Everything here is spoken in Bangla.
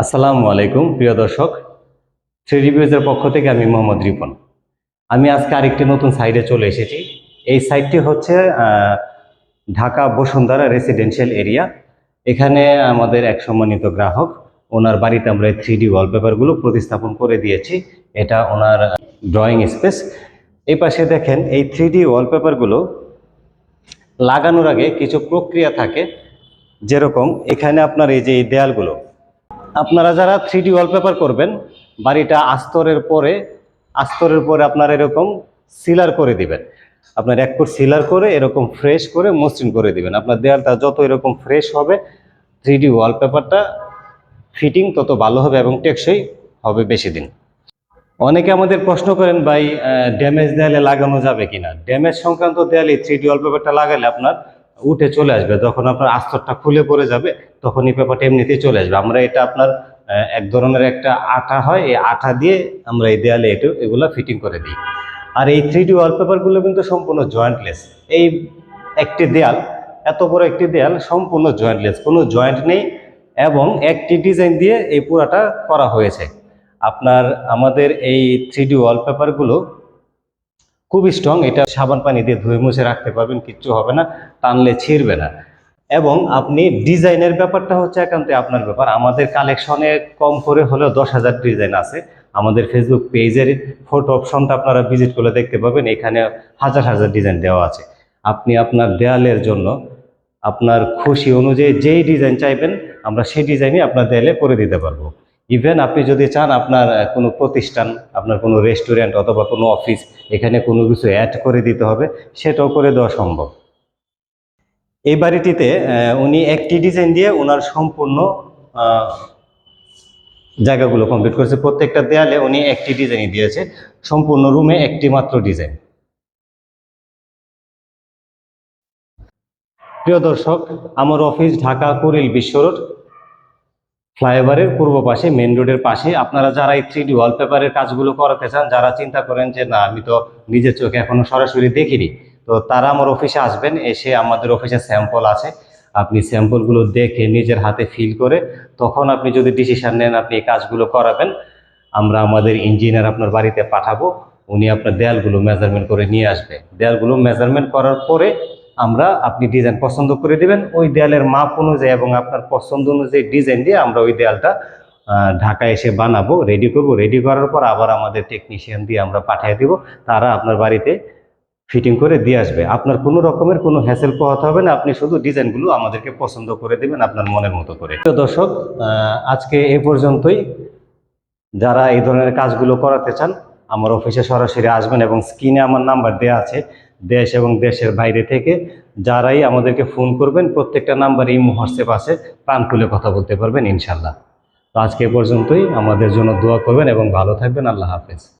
আসসালামু আলাইকুম, প্রিয় দর্শক। থ্রি রিভিউজের পক্ষ থেকে আমি মোহাম্মদ রিপন। আমি আজকে আরেকটি নতুন সাইডে চলে এসেছি। এই সাইটটি হচ্ছে ঢাকা বসুন্ধরা রেসিডেন্সিয়াল এরিয়া এখানে আমাদের এক সম্মানিত গ্রাহক, ওনার বাড়িতে আমরা এই থ্রি ডি ওয়ালপেপারগুলো প্রতিস্থাপন করে দিয়েছি। এটা ওনার ড্রয়িং স্পেস এই পাশে দেখেন, এই থ্রি ডি ওয়ালপেপারগুলো লাগানোর আগে কিছু প্রক্রিয়া থাকে। যেরকম, এখানে আপনার এই যে এই দেয়ালগুলো আপনারা যারা থ্রি ডি ওয়ালপেপার করবেন, বাড়িটা আস্তরের পরে আস্তরের পরে আপনারা এরকম সিলার করে দিবেন। আপনার এক ফুট সিলার করে, এরকম ফ্রেশ করে মসৃণ করে দিবেন। আপনার দেয়ালটা যত এরকম ফ্রেশ হবে থ্রি ডি ওয়ালপেপারটা ফিটিং তত ভালো হবে এবং টেকসই হবে বেশি দিন। অনেকে আমাদের প্রশ্ন করেন, ভাই ড্যামেজ দেয়ালে লাগানো যাবে কিনা? ড্যামেজ সংক্রান্ত দেয়ালে থ্রি ডি ওয়ালপেপারটা লাগালে আপনার উঠে চলে আসবে। যখন আপনার আস্তরটা খুলে পড়ে যাবে তখন এই পেপারটা এমনিতেই চলে আসবে। আমরা এটা আপনার এক ধরনের একটা আঠা হয়, এই আঠা দিয়ে আমরা এই দেয়ালে একটু এগুলো ফিটিং করে দিই। আর এই থ্রি ডি ওয়ালপেপারগুলো কিন্তু সম্পূর্ণ জয়েন্টলেস এই একটি দেয়াল, এত বড় একটি দেয়াল সম্পূর্ণ জয়েন্টলেস কোনো জয়েন্ট নেই এবং একটি ডিজাইন দিয়ে এই পুরাটা করা হয়েছে। আপনার, আমাদের এই থ্রি ডি ওয়ালপেপারগুলো খুব স্ট্রং এটা সাবান পানি দিয়ে ধুয়ে মুছে রাখতে পারবেন, কিচ্ছু হবে না, টানলে ছিঁড়বে না। এবং আপনি ডিজাইনের ব্যাপারটা হচ্ছে একান্ত আপনার ব্যাপার। আমাদের কালেকশনে কম করে হলেও দশ হাজার ডিজাইন আছে। আমাদের ফেসবুক পেজের ফটো অপশনটা আপনারা ভিজিট করে দেখতে পাবেন, এখানে হাজার হাজার ডিজাইন দেওয়া আছে। আপনি আপনার দেয়ালের জন্য আপনার খুশি অনুযায়ী যেই ডিজাইন চাইবেন, আমরা সেই ডিজাইনই আপনার দেয়ালে করে দিতে পারব। ইভেন আপনি যদি চান আপনার কোনো প্রতিষ্ঠান, আপনার কোনো রেস্টুরেন্ট অথবা কোনো অফিস এখানে কোনো কিছু অ্যাড করে দিতে হবে, সেটাও করে দেওয়া সম্ভব। এই বাড়িটিতে উনি একটি ডিজাইন দিয়ে ওনার সম্পূর্ণ জায়গাগুলো কমপ্লিট করেছে। প্রত্যেকটা দেয়ালে উনি একটি ডিজাইনই দিয়েছে। সম্পূর্ণ রুমে একটি মাত্র ডিজাইন প্রিয় দর্শক, আমার অফিস ঢাকা কুড়িল বিশ্ব রোড। ফ্লাইওভারের পূর্ব পাশে মেন রোডের পাশে। আপনারা যারা এই থ্রি ডি ওয়ালপেপারের কাজগুলো করাতে চান, যারা চিন্তা করেন যে, না, আমি তো নিজের চোখে এখনও সরাসরি দেখিনি। তো তারা আমার অফিসে আসবেন, এসে আমাদের অফিসে স্যাম্পল আছে। আপনি স্যাম্পলগুলো দেখে নিজের হাতে ফিল করে তখন আপনি যদি ডিসিশন নেন, আপনি এই কাজগুলো করাবেন। আমরা আমাদের ইঞ্জিনিয়ার আপনার বাড়িতে পাঠাবো, উনি আপনার দেয়ালগুলো মেজারমেন্ট করে নিয়ে আসবে। দেয়ালগুলো মেজারমেন্ট করার পরে আমরা আপনি ডিজাইন পছন্দ করে দিবেন। ওই দেয়ালের মাপ অনুযায়ী এবং আপনার পছন্দ অনুযায়ী ডিজাইন দিয়ে আমরা ওই দেয়ালটা ঢাকায় এসে বানাবো রেডি করব। রেডি করার পর আবার আমাদের টেকনিশিয়ান দিয়ে আমরা পাঠিয়ে দিব। তারা আপনার বাড়িতে ফিটিং করে দিয়ে আসবে। আপনার কোনো রকমের কোনো হ্যাসেল পোহাতে হবে না। আপনি শুধু ডিজাইনগুলো আমাদেরকে পছন্দ করে দেবেন আপনার মনের মতো করে। তো দর্শক আজকে এ পর্যন্তই। যারা এই ধরনের কাজগুলো করাতে চান, আমার অফিসে সরাসরি আসবেন এবং স্ক্রিনে আমার নাম্বার দেওয়া আছে। দেশ এবং দেশের বাইরে থেকে যারাই আমাদেরকে ফোন করবেন, প্রত্যেকটা নাম্বার এই হোয়াটসঅ্যাপ আছে, প্রাণ খুলে কথা বলতে পারবেন ইনশাল্লাহ তো আজকে পর্যন্তই। আমাদের জন্য দোয়া করবেন এবং ভালো থাকবেন। আল্লাহ হাফেজ।